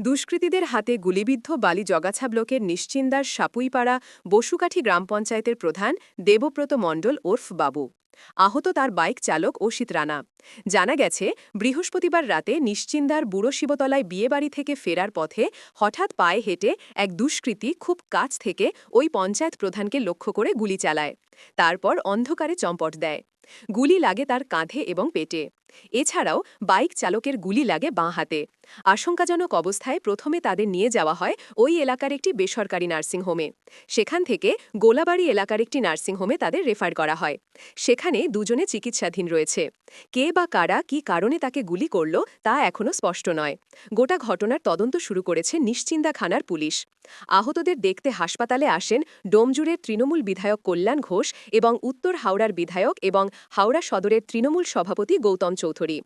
দুষ্কৃতীদের হাতে গুলিবিদ্ধ বালি জগাছা ব্লকের নিশ্চিন্দার সাপুইপাড়া বসুকাঠি গ্রাম পঞ্চায়েতের প্রধান দেবব্রত মণ্ডল ওরফ বাবু। আহত তার বাইক চালক অসিত রানা। জানা গেছে, বৃহস্পতিবার রাতে নিশ্চিন্দার বুড়ো শিবতলায় বিয়েবাড়ি থেকে ফেরার পথে হঠাৎ পায়ে হেঁটে এক দুষ্কৃতী খুব কাছ থেকে ওই পঞ্চায়েত প্রধানকে লক্ষ্য করে গুলি চালায়। তারপর অন্ধকারে চম্পট দেয়। গুলি লাগে তার কাঁধে এবং পেটে। এছাড়াও, বাইক চালকের গুলি লাগে বাঁ হাতে। আশঙ্কাজনক অবস্থায় প্রথমে তাদের নিয়ে যাওয়া হয় ওই এলাকার একটি বেসরকারি নার্সিংহোমে সেখান থেকে গোলাবাড়ি এলাকার একটি নার্সিংহোমে তাদের রেফার করা হয়। সেখানে দুজনে চিকিৎসাধীন রয়েছে। কে বা কারা কি কারণে তাকে গুলি করল, তা এখনও স্পষ্ট নয়। গোটা ঘটনার তদন্ত শুরু করেছে নিশ্চিন্দা খানার পুলিশ। আহতদের দেখতে হাসপাতালে আসেন ডোমজুরের তৃণমূল বিধায়ক কল্যাণ ঘোষ এবং উত্তর হাওড়ার বিধায়ক এবং হাওড়া সদরের তৃণমূল সভাপতি গৌতম চৌধুরী।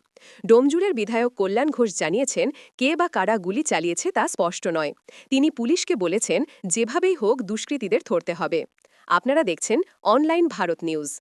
ডোমজুরের বিধায়ক কল্যাণ ঘোষ জানিয়েছেন, কে বা কারা গুলি চালিয়েছে তা স্পষ্ট নয়। তিনি পুলিশকে বলেছেন, যেভাবেই হোক দুষ্কৃতীদের ধরতে হবে। আপনারা দেখছেন অনলাইন ভারত নিউজ।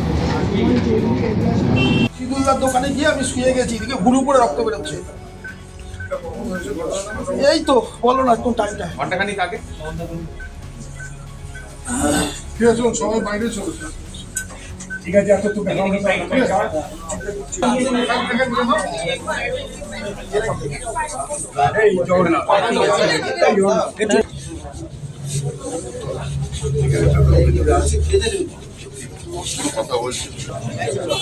সিদুল্লার দোকানে গিয়ে আমি শুয়ে গেছি এদিকে গুরু করে রক্ত বেরোচ্ছে। এই তো বলো না কোন টাইমটা ঘন্টাখানিক আগে। ঠিক আছে সবাই বাইরে চলে। ঠিক আছে এত তো কথা বলছি ডিটেলে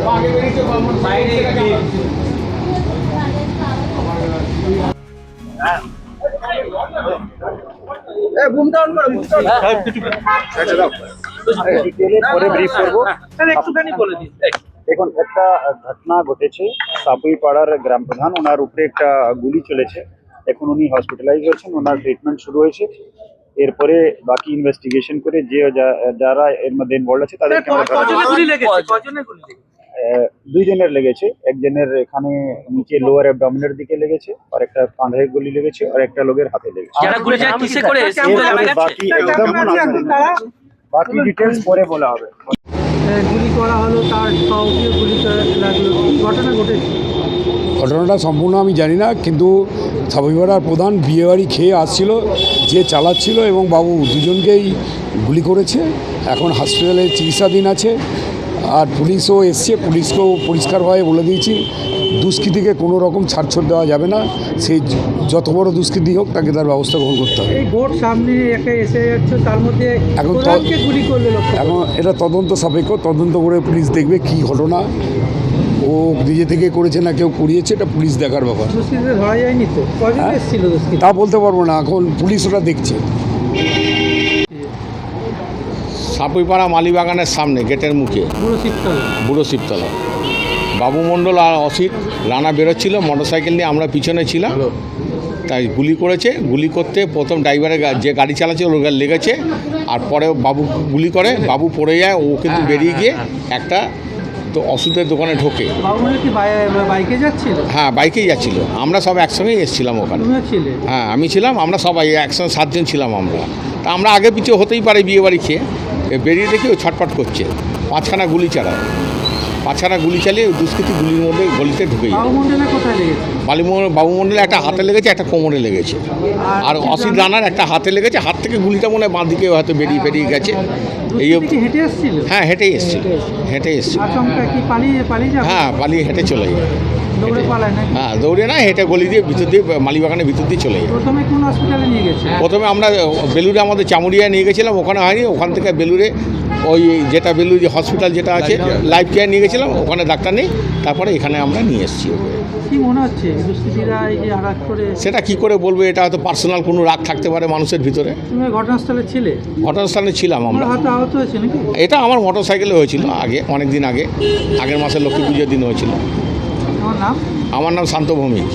পরে ব্রিফ করব একটুখানি বলে দিন দেখুন একটা ঘটনা ঘটেছে। সাপুই পাড়ার গ্রাম প্রধান ওনার উপরে একটা গুলি চলেছে। এখন উনি হসপিটালাইজ হয়েছেন ওনার ট্রিটমেন্ট শুরু হয়েছে। এরপরে বাকি ইনভেস্টিগেশন করে যে যা- যারা এর মধ্যে ইনভলভ আছে তাদেরকে আমরা দুইজনের লেগেছে। একজনের এখানে নিচে লোয়ার অ্যাবডমিনের দিকে লেগেছে আর একটা কাঁধে গুলি লেগেছে আর একটা লোকের হাতে লেগেছে? বাকি একদম বাকি ডিটেলস পরে বলা হবে। গুলি করা হলো তার গুলি লাগল ঘটনা ঘটেছে? ঘটনাটা সম্পূর্ণ আমি জানি না কিন্তু সাবইপাড়ার প্রধান বিয়েবাড়ি খেয়ে আসছিল যে চালাচ্ছিল এবং বাবু দুজনকেই গুলি করেছে। এখন হসপিটালে চিকিৎসাধীন আছে। আর পুলিশও এসছে পুলিশকেও পরিষ্কারভাবে বলে দিয়েছি দুষ্কৃতীকে কোনো রকম ছাড়ছড় দেওয়া যাবে না সে য- যত বড় দুষ্কৃতী হোক তাকে তার ব্যবস্থা গ্রহণ করতে হবে। ভোট সামনে একটা এসে যাচ্ছে তার মধ্যে এখন এখন এটা তদন্ত সাপেক্ষ তদন্ত করে পুলিশ দেখবে কী ঘটনা। ও নিজে থেকে করেছে না কেউ করিয়েছে এটা পুলিশ দেখার ব্যাপার। ধরা যায়নি তো? কজন হ্যাঁ? তা বলতে পারব না এখন পুলিশ ওটা দেখছে। সাপুইপাড়া মালিবাগানের সামনে গেটের মুখে। বুড়ো শিবতলা। বাবু মণ্ডল আর অসিত রানা বেরোচ্ছিল মোটরসাইকেল নিয়ে আমরা পিছনে ছিলাম। তাই গুলি করেছে। গুলি করতে প্রথম ড্রাইভারের যে গাড়ি চালাচ্ছে ওর গাড়ি লেগেছে। আর পরে বাবু গুলি করে বাবু পড়ে যায় ও কিন্তু বেরিয়ে গিয়ে একটা তো ওষুধের দোকানে ঢোকে। হয় বাইকে যাচ্ছিল? হ্যাঁ বাইকেই যাচ্ছিল। আমরা সব একসঙ্গেই এসেছিলাম ওখানে। হ্যাঁ আমি ছিলাম আমরা সবাই একসঙ্গে সাতজন ছিলাম আমরা। তা আমরা আগে পিছিয়ে হতেই পারে বিয়ে বাড়ি খেয়ে। বেরিয়ে দেখি ও ছটপট করছে পাঁচখানা গুলি চালায়। পাছাড়া গুলি চালিয়ে দুষ্কৃতি গুলির মধ্যে গলিতে ঢুকে যায় বালিমোহন বাবুমন্ডলে একটা হাতে লেগেছে একটা কোমরে লেগেছে। আর অসিত রানার একটা হাতে লেগেছে হাত থেকে গুলিটা মনে হয় বাঁ দিকে হয়তো বেরিয়ে বেরিয়ে গেছে। এই কি হেঁটে এসেছিল? হ্যাঁ হেঁটে এসছে আচমকা কি পালিয়ে পালিয়ে যাবে? হ্যাঁ পালিয়ে হেঁটে চলে যায়। হ্যাঁ দৌড়ে না হেঁটে গলি দিয়ে ভিতর দিয়ে মালিবাগানের ভিতর দিয়ে চলে যায়। প্রথমে আমরা বেলুড়ে আমাদের চামুড়িয়া নিয়ে গেছিলাম ওখানে হয়নি ওখান থেকে বেলুড়ে ওই যেটা বেলুড় যে হসপিটাল যেটা আছে লাইফ কেয়ার নিয়ে গেছিলাম ওখানে ডাক্তার নেই তারপরে এখানে আমরা নিয়ে এসেছি ওকে। মনে হচ্ছে? দুষ্কৃতীরা এই যে আঘাত করে সেটা কি করে বলব এটা হয়তো পার্সোনাল কোনো রাগ থাকতে পারে মানুষের ভিতরে। ঘটনাস্থলে ছিলে? ঘটনাস্থানে ছিলাম আমরা। এটা আমার মোটর সাইকেলে হয়েছিল আগে অনেক দিন আগে। আগের মাসে লক্ষ্মী পুজোর দিন হয়েছিল। আমার নাম? আমার নাম শান্ত ভৌমিক